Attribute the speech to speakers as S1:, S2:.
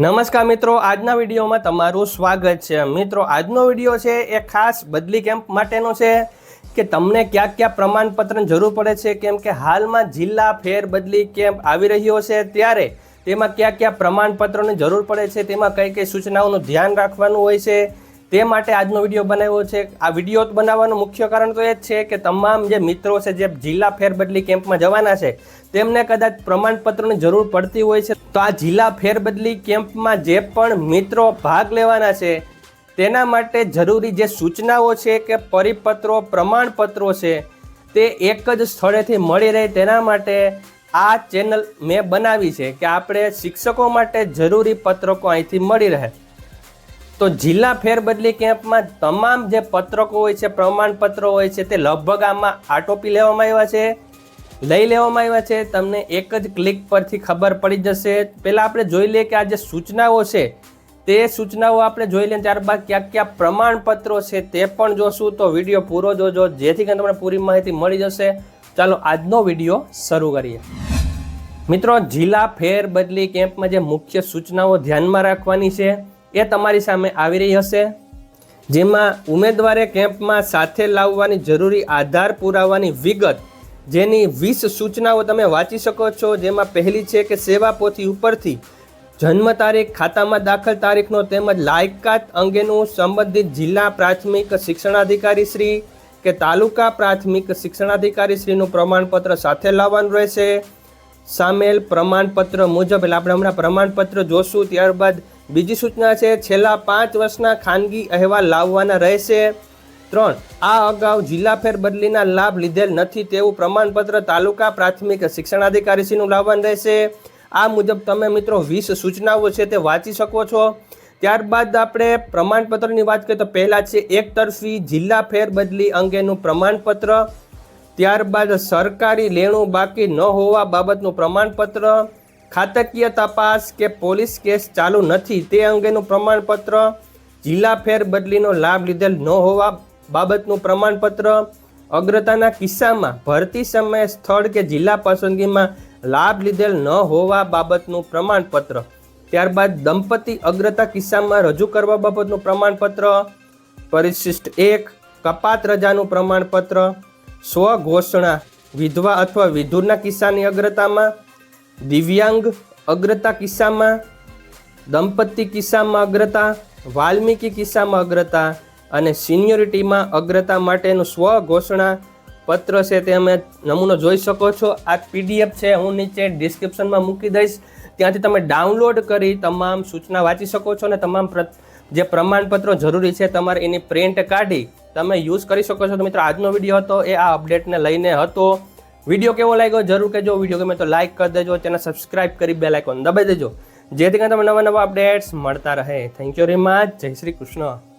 S1: નમસ્કાર મિત્રો, આજના વિડીયોમાં તમારું સ્વાગત છે. મિત્રો, આજનો વીડિયો છે એ ખાસ બદલી કેમ્પ માટેનો છે કે તમને ક્યાં ક્યાં પ્રમાણપત્રની જરૂર પડે છે? કેમ કે હાલમાં જિલ્લા ફેર બદલી કેમ્પ આવી રહ્યો છે ત્યારે તેમાં ક્યાં ક્યાં પ્રમાણપત્રોની જરૂર પડે છે? તેમાં કઈ કઈ સૂચનાઓનું ધ્યાન રાખવાનું હોય છે? તે માટે આજનો વીડિયો બનાવ્યો છે. આ વીડિયો બનાવવાનું મુખ્ય કારણ તો એ જ છે કે તમામ જે મિત્રો છે, જે જિલ્લા ફેરબદલી કેમ્પમાં જવાના છે, તેમને કદાચ પ્રમાણપત્રની જરૂર પડતી હોય છે. તો આ જિલ્લા ફેરબદલી કેમ્પમાં જે પણ મિત્રો ભાગ લેવાના છે, તેના માટે જરૂરી જે સૂચનાઓ છે કે પરિપત્રો, પ્રમાણપત્રો છે, તે એક જ સ્થળેથી મળી રહે તેના માટે આ ચેનલ મેં બનાવી છે કે આપણે શિક્ષકો માટે જરૂરી પત્રકો અહીંથી મળી રહે. તો જિલ્લા ફેરબદલી કેમ્પમાં તમામ જે પત્રકો હોય છે, પ્રમાણપત્રો હોય છે, તે લગભગ આમાં આટોપી લેવામાં આવ્યા છે. લઈ લેવામાં આવ્યા છે. તમને એક જ ક્લિક પરથી ખબર પડી જશે. પહેલાં આપણે જોઈ લઈએ કે આ જે સૂચનાઓ છે, તે સૂચનાઓ આપણે જોઈ લઈએ. ત્યારબાદ ક્યાં ક્યાં પ્રમાણપત્રો છે તે પણ જોશું. તો વીડિયો પૂરો જોજો. જેથી કરીને તમને પૂરી માહિતી મળી જશે. ચાલો, આજનો વીડિયો શરૂ કરીએ. મિત્રો, જિલ્લા ફેરબદલી કેમ્પમાં જે મુખ્ય સૂચનાઓ ધ્યાનમાં રાખવાની છે એ તમારી સામે આવી રહી હશે. જેમાં ઉમેદવારે કેમ્પમાં સાથે લાવવાની જરૂરી આધાર પુરાવાની વિગત, જેની વીસ સૂચનાઓ તમે વાંચી શકો છો. જેમાં પહેલી છે કે સેવા પોથી ઉપરથી જન્મ તારીખ, ખાતામાં દાખલ તારીખનો તેમજ લાયકાત અંગેનું સંબંધિત જિલ્લા પ્રાથમિક શિક્ષણાધિકારી શ્રી કે તાલુકા પ્રાથમિક શિક્ષણાધિકારી શ્રીનું પ્રમાણપત્ર સાથે લાવવાનું રહેશે. સામેલ પ્રમાણપત્ર મુજબ, એટલે આપણે હમણાં પ્રમાણપત્ર જોશું, ત્યારબાદ બીજી સૂચના છે, છેલ્લા પાંચ વર્ષના ખાનગી અહેવાલ લાવવાના રહેશે. ત્રણ, આ અગાઉ જિલ્લા ફેરબદલીના લાભ લીધેલ નથી તેવું પ્રમાણપત્ર તાલુકા પ્રાથમિક શિક્ષણાધિકારીશ્રીનું લાવવાનું રહેશે. આ મુજબ તમે મિત્રો વીસ સૂચનાઓ છે તે વાંચી શકો છો. ત્યારબાદ આપણે પ્રમાણપત્રની વાત કરીએ તો પહેલાં છે, એક તરફી જિલ્લા ફેરબદલી અંગેનું પ્રમાણપત્ર. ત્યારબાદ સરકારી લેણું બાકી ન હોવા બાબતનું પ્રમાણપત્ર, ખાતકીય તપાસ કે પોલીસ કેસ ચાલુ નથી તે અંગેનું પ્રમાણપત્ર, જિલ્લા ફેરબદલીનો લાભ લીધેલ ન હોવા બાબતનું પ્રમાણપત્ર, અગ્રતાના કિસ્સામાં ભરતી સમયે સ્થળ કે જિલ્લા પસંદગીમાં લાભ લીધેલ ન હોવા બાબતનું પ્રમાણપત્ર. ત્યારબાદ દંપતી અગ્રતા કિસ્સામાં રજૂ કરવા બાબતનું પ્રમાણપત્ર, પરિશિષ્ટ એક, કપાત રજાનું પ્રમાણપત્ર સ્વઘોષણા વિધવા અથવા વિધુરના કિસ્સાની અગ્રતામાં, દિવ્યાંગ અગ્રતા કિસ્સામાં, દંપતી કિસ્સામાં અગ્રતા, વાલ્મીકી કિસ્સામાં અગ્રતા અને સિનિયોરિટીમાં અગ્રતા માટેનું સ્વઘોષણા પત્ર છે તે અમે નમૂનો જોઈ શકો છો. આ પીડીએફ છે, હું નીચે ડિસ્ક્રિપ્શનમાં મૂકી દઈશ. ત્યાંથી તમે ડાઉનલોડ કરી તમામ સૂચના વાંચી શકો છો અને તમામ જે પ્રમાણપત્રો જરૂરી છે તમારે એની પ્રિન્ટ કાઢી તમે યુઝ કરી શકો છો. તો મિત્રો, આજનો વીડિયો હતો, એ આ અપડેટને લઈને હતો. વીડિયો કેવો લાગ્યો? જરૂર કહેજો. વીડિયો ગમે તો લાઇક કરી દેજો, ચેનલ સબસ્ક્રાઇબ કરી બે લાઇકોન દબાઈ દેજો. જેથી કરીને તમે નવા નવા અપડેટ્સ મળતા રહે. થેન્ક યુ વેરી મચ જય શ્રી કૃષ્ણ.